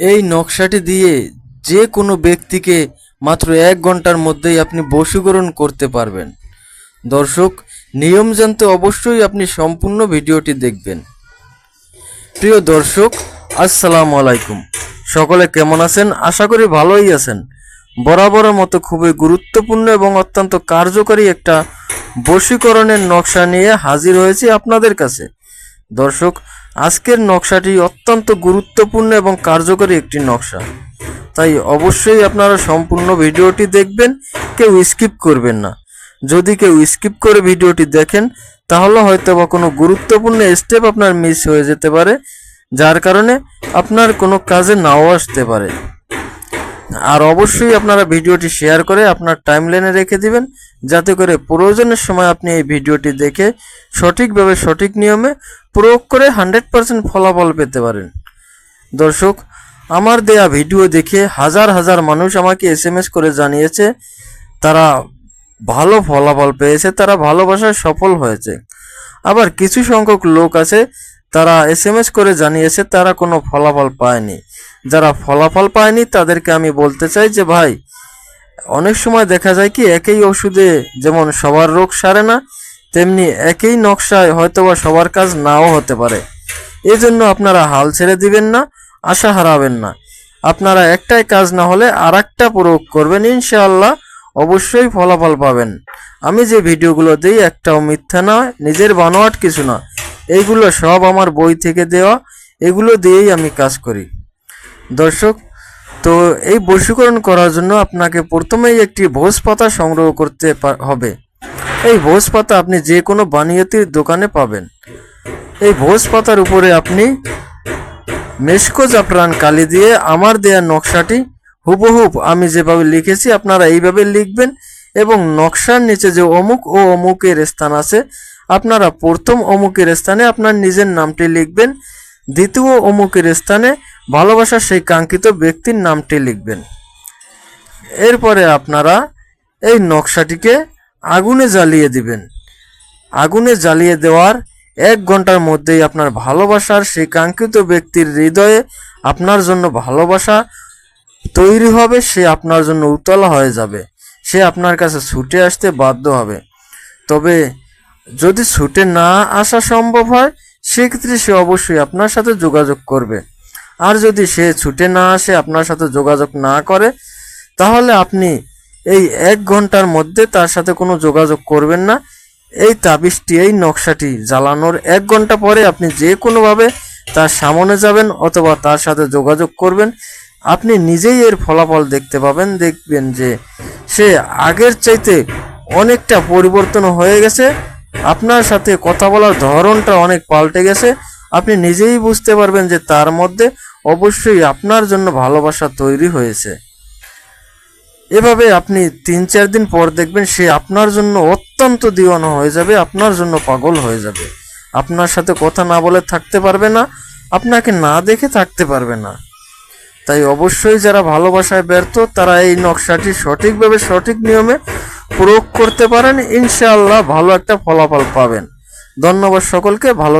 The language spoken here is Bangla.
এই নকশাটি দিয়ে যে কোনো ব্যক্তিকে মাত্র এক ঘণ্টার মধ্যেই আপনি বশীকরণ করতে পারবেন। দর্শক, নিয়ম জানতে অবশ্যই আপনি সম্পূর্ণ ভিডিওটি দেখবেন। প্রিয় দর্শক, আসসালামু আলাইকুম। সকলে কেমন আছেন? আশা করি ভালোই আছেন। বরাবরের মতো খুবই গুরুত্বপূর্ণ এবং অত্যন্ত কার্যকরী একটা বশীকরণের নকশা নিয়ে হাজির হয়েছি আপনাদের কাছে। দর্শক আজকের নকশাটি অত্যন্ত গুরুত্বপূর্ণ এবং কার্যকরী একটি নকশা। তাই অবশ্যই আপনারা সম্পূর্ণ ভিডিওটি দেখবেন, কেউ স্কিপ করবেন না। যদি কেউ স্কিপ করে ভিডিওটি দেখেন, তাহলে হয়তো বা কোনো গুরুত্বপূর্ণ স্টেপ আপনার মিস হয়ে যেতে পারে, যার কারণে আপনার কোনো কাজে নাও আসতে পারে। আর অবশ্যই আপনারা ভিডিওটি শেয়ার করে আপনার টাইমলাইনে রেখে দিবেন, যাতে করে প্রয়োজনের সময় আপনি এই ভিডিওটি দেখে সঠিকভাবে সঠিক নিয়মে প্রয়োগ করে হান্ড্রেড পার্সেন্ট ফলাফল পেতে পারেন। দর্শক, আমার দেয়া ভিডিও দেখে হাজার হাজার মানুষ আমাকে এস করে জানিয়েছে, তারা ভালো ফলাফল পেয়েছে, তারা ভালোবাসায় সফল হয়েছে। আবার কিছু সংখ্যক লোক আছে তারা এস এম এস করে জানিয়েছে, তারা কোনো ফলাফল পায়নি। যারা ফলাফল পায়নি, তাদেরকে আমি বলতে চাই যে, ভাই, অনেক সময় দেখা যায় কি, একই ওষুধে যেমন সবার রোগ সারে না, তেমনি একই নকশায় হয়তোবা সবার কাজ নাও হতে পারে। এই জন্য আপনারা হাল ছেড়ে দিবেন না, আশা হারাবেন না। আপনারা একটাই কাজ না হলে আর একটা প্রয়োগ করবেন, ইনশাআল্লাহ অবশ্যই ফলাফল পাবেন। আমি যে ভিডিওগুলো দিই একটাও মিথ্যা নয় নিজের বানোয়াট কিছু না। এইগুলো সব আমার বই থেকে দেওয়া, এগুলো দিয়েই আমি কাজ করি। দর্শক, তো এই বশীকরণ করার জন্য আপনাকে প্রথমেই একটি ভোজ পাতা সংগ্রহ করতে হবে। এই ভোজ পাতা আপনি যে কোনো বানিয়তির দোকানে পাবেন। এই ভোজ পাতার উপরে আপনি মেশকো জাফরান কালি দিয়ে আমার দেয়া নকশাটি হুবহুব আমি যেভাবে লিখেছি, আপনারা এইভাবে লিখবেন এবং নকশার নিচে যে অমুক ও অমুকের স্থান আছে আপনারা প্রথম অমুকের স্থানে আপনার নিজের নামটি লিখবেন, দ্বিতীয় অমুকের স্থানে ভালোবাসার সেই কাঙ্ক্ষিত ব্যক্তির নামটি লিখবেন। এরপরে আপনারা এই নকশাটিকে আগুনে জ্বালিয়ে দিবেন। আগুনে জ্বালিয়ে দেওয়ার এক ঘণ্টার মধ্যেই আপনার ভালোবাসার সেই কাঙ্ক্ষিত ব্যক্তির হৃদয়ে আপনার জন্য ভালোবাসা তৈরি হবে, সে আপনার জন্য উতলা হয়ে যাবে, সে আপনার কাছে ছুটে আসতে বাধ্য হবে। তবে যদি ছুটে না আসা সম্ভব হয়, সেক্ষেত্রে সে অবশ্যই আপনার সাথে যোগাযোগ করবে। আর যদি সে ছুটে না আসে, আপনার সাথে যোগাযোগ না করে, তাহলে আপনি এই এক ঘণ্টার মধ্যে তার সাথে কোনো যোগাযোগ করবেন না। এই তাবিজটি, এই নকশাটি জ্বালানোর এক ঘণ্টা পরে আপনি যে কোনোভাবে তার সামনে যাবেন অথবা তার সাথে যোগাযোগ করবেন, আপনি নিজেই এর ফলাফল দেখতে পাবেন। দেখবেন যে সে আগের চাইতে অনেকটা পরিবর্তন হয়ে গেছে। আপনার সাথে কথা বলার ধরনটা অনেক পাল্টে গেছে। আপনি নিজেই বুঝতে পারবেন যে তার মধ্যে অবশ্যই আপনার জন্য ভালোবাসা তৈরি হয়েছে। এভাবে আপনি তিন চার দিন পর দেখবেন সে আপনার জন্য অত্যন্ত দিওয়ানো হয়ে যাবে, আপনার জন্য পাগল হয়ে যাবে। আপনার সাথে কথা না বলে থাকতে পারবে না, আপনাকে না দেখে থাকতে পারবে না। তাই অবশ্যই যারা ভালোবাসায় ব্যর্থ, তারা এই নকশাটি সঠিকভাবে সঠিক নিয়মে প্রয়োগ করতে পারেন ইনশাআল্লাহ ভালো একটা ফলাফল পাবেন। ধন্যবাদ সকলকে ভালো